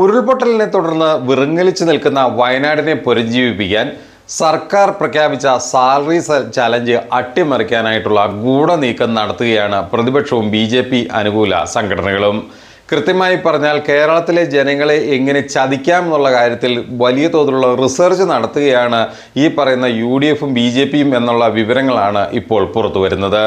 ഉരുൾപൊട്ടലിനെ തുടർന്ന് വിറങ്ങലിച്ചു നിൽക്കുന്ന വയനാടിനെ പുനരുജ്ജീവിപ്പിക്കാൻ സർക്കാർ പ്രഖ്യാപിച്ച സാലറി ചലഞ്ച് അട്ടിമറിക്കാനായിട്ടുള്ള ഗൂഢനീക്കം നടത്തുകയാണ് പ്രതിപക്ഷവും ബി ജെ പി അനുകൂല സംഘടനകളും. കൃത്യമായി പറഞ്ഞാൽ കേരളത്തിലെ ജനങ്ങളെ എങ്ങനെ ചതിക്കാം എന്നുള്ള കാര്യത്തിൽ വലിയ തോതിലുള്ള റിസർച്ച് നടത്തുകയാണ് ഈ പറയുന്ന യു ഡി എഫും ബി ജെ പിയും എന്നുള്ള വിവരങ്ങളാണ് ഇപ്പോൾ പുറത്തു വരുന്നത്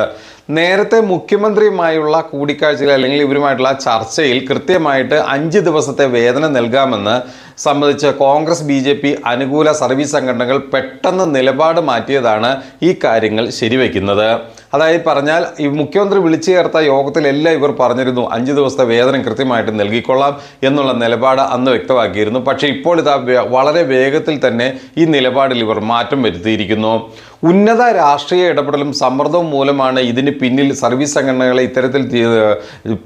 നേരത്തെ മുഖ്യമന്ത്രിയുമായുള്ള കൂടിക്കാഴ്ചയിൽ അല്ലെങ്കിൽ ഇവരുമായിട്ടുള്ള ചർച്ചയിൽ കൃത്യമായിട്ട് അഞ്ച് ദിവസത്തെ വേതനം നൽകാമെന്ന് സംബന്ധിച്ച് കോൺഗ്രസ് ബി ജെ പി അനുകൂല സർവീസ് സംഘടനകൾ പെട്ടെന്ന് നിലപാട് മാറ്റിയതാണ് ഈ കാര്യങ്ങൾ ശരിവെക്കുന്നത്. അതായത് പറഞ്ഞാൽ ഈ മുഖ്യമന്ത്രി വിളിച്ചു ചേർത്ത യോഗത്തിലെല്ലാം ഇവർ പറഞ്ഞിരുന്നു അഞ്ച് ദിവസത്തെ വേതനം കൃത്യമായിട്ട് നൽകിക്കൊള്ളാം എന്നുള്ള നിലപാട് അന്ന് വ്യക്തമാക്കിയിരുന്നു. പക്ഷേ ഇപ്പോൾ ഇതാ വളരെ വേഗത്തിൽ തന്നെ ഈ നിലപാടിൽ ഇവർ മാറ്റം വരുത്തിയിരിക്കുന്നു. ഉന്നത രാഷ്ട്രീയ ഇടപെടലും സമ്മർദ്ദവും മൂലമാണ് ഇതിന് പിന്നിൽ സർവീസ് സംഘടനകളെ ഇത്തരത്തിൽ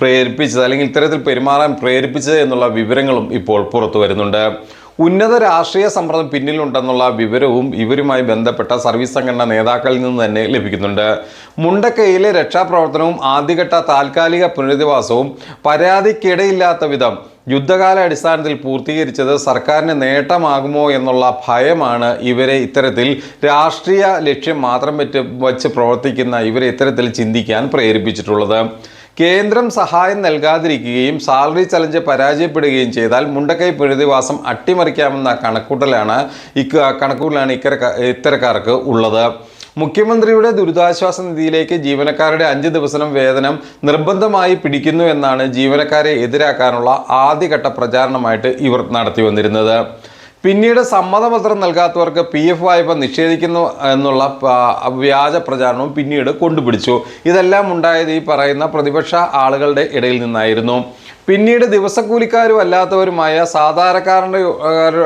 പ്രേരിപ്പിച്ചത് അല്ലെങ്കിൽ ഇത്തരത്തിൽ പെരുമാറാൻ പ്രേരിപ്പിച്ചത് എന്നുള്ള വിവരങ്ങളും ഇപ്പോൾ പുറത്തു വരുന്നുണ്ട്. ഉന്നത രാഷ്ട്രീയ സമ്മർദ്ദം പിന്നിലുണ്ടെന്നുള്ള വിവരവും ഇവരുമായി ബന്ധപ്പെട്ട സർവീസ് സംഘടന നേതാക്കളിൽ നിന്ന് തന്നെ ലഭിക്കുന്നുണ്ട്. മുണ്ടക്കയിലെ രക്ഷാപ്രവർത്തനവും ആദ്യഘട്ട താൽക്കാലിക പുനരധിവാസവും പരാതിക്കിടയില്ലാത്ത വിധം യുദ്ധകാല അടിസ്ഥാനത്തിൽ പൂർത്തീകരിച്ചത് സർക്കാരിന് നേട്ടമാകുമോ എന്നുള്ള ഭയമാണ് ഇവരെ ഇത്തരത്തിൽ രാഷ്ട്രീയ ലക്ഷ്യം മാത്രം വെച്ച് പ്രവർത്തിക്കുന്ന ഇവരെ ഇത്തരത്തിൽ ചിന്തിക്കാൻ പ്രേരിപ്പിച്ചിട്ടുള്ളത്. കേന്ദ്രം സഹായം നൽകാതിരിക്കുകയും സാലറി ചലഞ്ച് പരാജയപ്പെടുകയും ചെയ്താൽ മുണ്ടക്കൈ പുനരധിവാസം അട്ടിമറിക്കാമെന്ന കണക്കൂട്ടലാണ് ഇക്ക കണക്കൂട്ടലാണ് ഇക്കര ഇത്തരക്കാർക്ക് ഉള്ളത്. മുഖ്യമന്ത്രിയുടെ ദുരിതാശ്വാസ നിധിയിലേക്ക് ജീവനക്കാരുടെ അഞ്ച് ദിവസം വേതനം നിർബന്ധമായി പിടിക്കുന്നു എന്നാണ് ജീവനക്കാരെ എതിരാക്കാനുള്ള ആദ്യഘട്ട പ്രചാരണമായിട്ട് ഇവർ നടത്തി വന്നിരുന്നത്. പിന്നീട് സമ്മതപത്രം നൽകാത്തവർക്ക് പി എഫ് വായ്പ നിഷേധിക്കുന്നു എന്നുള്ള വ്യാജ പ്രചാരണവും പിന്നീട് കൊണ്ടുപിടിച്ചു. ഇതെല്ലാം ഉണ്ടായത് ഈ പറയുന്ന പ്രതിപക്ഷ ആളുകളുടെ ഇടയിൽ നിന്നായിരുന്നു. പിന്നീട് ദിവസക്കൂലിക്കാരും അല്ലാത്തവരുമായ സാധാരണക്കാരന്റെ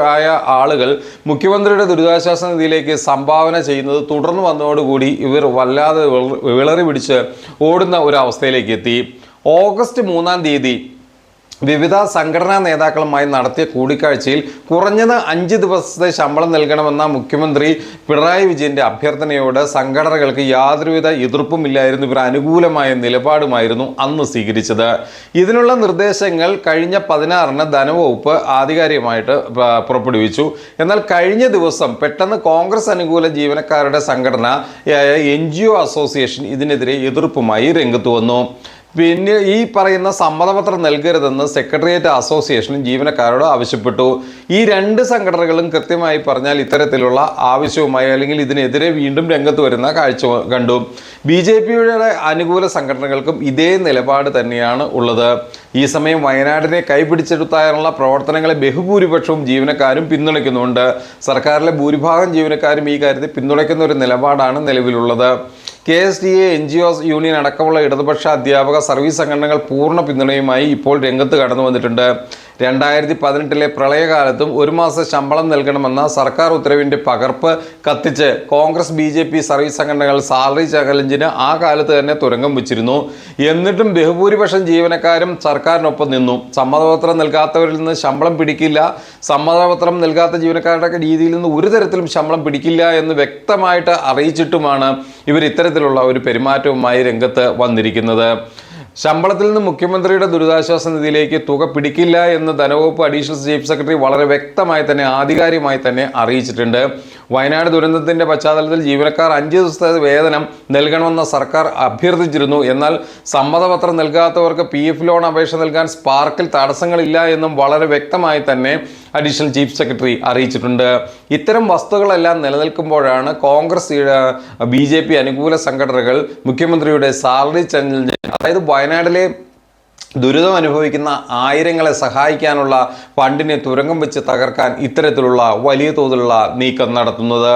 ആയ ആളുകൾ മുഖ്യമന്ത്രിയുടെ ദുരിതാശ്വാസ നിധിയിലേക്ക് സംഭാവന ചെയ്യുന്നത് തുടർന്ന് വന്നതോടുകൂടി ഇവർ വല്ലാതെ വിള- വിളറി പിടിച്ച് ഓടുന്ന ഒരു അവസ്ഥയിലേക്ക് എത്തി. ഓഗസ്റ്റ് മൂന്നാം തീയതി വിവിധ സംഘടനാ നേതാക്കളുമായി നടത്തിയ കൂടിക്കാഴ്ചയിൽ കുറഞ്ഞത് അഞ്ച് ദിവസത്തെ ശമ്പളം നൽകണമെന്ന മുഖ്യമന്ത്രി പിണറായി വിജയന്റെ അഭ്യർത്ഥനയോട് സംഘടനകൾക്ക് യാതൊരുവിധ എതിർപ്പുമില്ലായിരുന്നു. ഇവർ അനുകൂലമായ നിലപാടുമായിരുന്നു അന്ന് സ്വീകരിച്ചത്. ഇതിനുള്ള നിർദ്ദേശങ്ങൾ കഴിഞ്ഞ പതിനാറിന് ധനവകുപ്പ് ആധികാരികമായിട്ട് പുറപ്പെടുവിച്ചു. എന്നാൽ കഴിഞ്ഞ ദിവസം പെട്ടെന്ന് കോൺഗ്രസ് അനുകൂല ജീവനക്കാരുടെ സംഘടന എൻ അസോസിയേഷൻ ഇതിനെതിരെ എതിർപ്പുമായി രംഗത്ത് വന്നു. പിന്നെ ഈ പറയുന്ന സമ്മതപത്രം നൽകരുതെന്ന് സെക്രട്ടേറിയറ്റ് അസോസിയേഷനും ജീവനക്കാരോട് ആവശ്യപ്പെട്ടു. ഈ രണ്ട് സംഘടനകളും കൃത്യമായി പറഞ്ഞാൽ ഇത്തരത്തിലുള്ള ആവശ്യവുമായി അല്ലെങ്കിൽ ഇതിനെതിരെ വീണ്ടും രംഗത്ത് വരുന്ന കാഴ്ച കണ്ടു. ബി ജെ പിയുടെ അനുകൂല സംഘടനകൾക്കും ഇതേ നിലപാട് തന്നെയാണ് ഉള്ളത്. ഈ സമയം വയനാടിനെ കൈപിടിച്ചെടുത്താനുള്ള പ്രവർത്തനങ്ങളെ ബഹുഭൂരിപക്ഷവും ജീവനക്കാരും പിന്തുണയ്ക്കുന്നുണ്ട്. സർക്കാരിലെ ഭൂരിഭാഗം ജീവനക്കാരും ഈ കാര്യത്തെ പിന്തുണയ്ക്കുന്ന ഒരു നിലപാടാണ് നിലവിലുള്ളത്. K S D A N G O union അടക്കമുള്ള ഇടതുപക്ഷ അധ്യാപക സർവീസ് സംഘടനകൾ പൂർണ പിന്തുണയുമായി ഇപ്പോൾ രംഗത്ത് കടന്നു വന്നിട്ടുണ്ട് രണ്ടായിരത്തി പതിനെട്ടിലെ പ്രളയകാലത്തും ഒരു മാസം ശമ്പളം നൽകണമെന്ന സർക്കാർ ഉത്തരവിന്റെ പകർപ്പ് കത്തിച്ച് Congress B J P service സംഘടനകൾ സാലറി ചലഞ്ചിന് ആ കാലത്ത് തന്നെ തുരങ്കം വെച്ചിരുന്നു. എന്നിട്ടും ബഹുഭൂരിപക്ഷം ജീവനക്കാരും സർക്കാരിനൊപ്പം നിന്നു. സമ്മതപത്രം നൽകാത്തവരിൽ നിന്ന് ശമ്പളം പിടിക്കില്ല. സമ്മതപത്രം നൽകാത്ത ജീവനക്കാരുടെ രീതിയിൽ നിന്ന് ഒരു തരത്തിലും ശമ്പളം പിടിക്കില്ല എന്ന് വ്യക്തമായിട്ട് അറിയിച്ചിട്ടുമാണ് ഇവർ ഇത്തരത്തിലുള്ള ഒരു പെരുമാറ്റവുമായി രംഗത്ത് വന്നിരിക്കുന്നത്. ശമ്പളത്തിൽ നിന്ന് മുഖ്യമന്ത്രിയുടെ ദുരിതാശ്വാസ നിധിയിലേക്ക് തുക പിടിക്കില്ല എന്ന് ധനവകുപ്പ് അഡീഷണൽ ചീഫ് സെക്രട്ടറി വളരെ വ്യക്തമായി തന്നെ ആധികാരികമായി തന്നെ അറിയിച്ചിട്ടുണ്ട്. വയനാട് ദുരന്തത്തിന്റെ പശ്ചാത്തലത്തിൽ ജീവനക്കാർ അഞ്ച് ദിവസത്തെ വേതനം നൽകണമെന്ന സർക്കാർ അഭ്യർത്ഥിച്ചിരുന്നു. എന്നാൽ സമ്മതപത്രം നൽകാത്തവർക്ക് പി എഫ് ലോൺ അപേക്ഷ നൽകാൻ സ്പാർക്കിൽ തടസ്സങ്ങളില്ല എന്നും വളരെ വ്യക്തമായി തന്നെ അഡീഷണൽ ചീഫ് സെക്രട്ടറി അറിയിച്ചിട്ടുണ്ട്. ഇത്തരം വസ്തുക്കളെല്ലാം നിലനിൽക്കുമ്പോഴാണ് കോൺഗ്രസ് ബി ജെ പി അനുകൂല സംഘടനകൾ മുഖ്യമന്ത്രിയുടെ സാലറി ചലഞ്ച് അതായത് വയനാട്ടിലെ ദുരിതം അനുഭവിക്കുന്ന ആയിരങ്ങളെ സഹായിക്കാനുള്ള ഫണ്ടിനെ തുരങ്കം വെച്ച് തകർക്കാൻ ഇത്തരത്തിലുള്ള വലിയ തോതിലുള്ള നീക്കം നടത്തുന്നത്.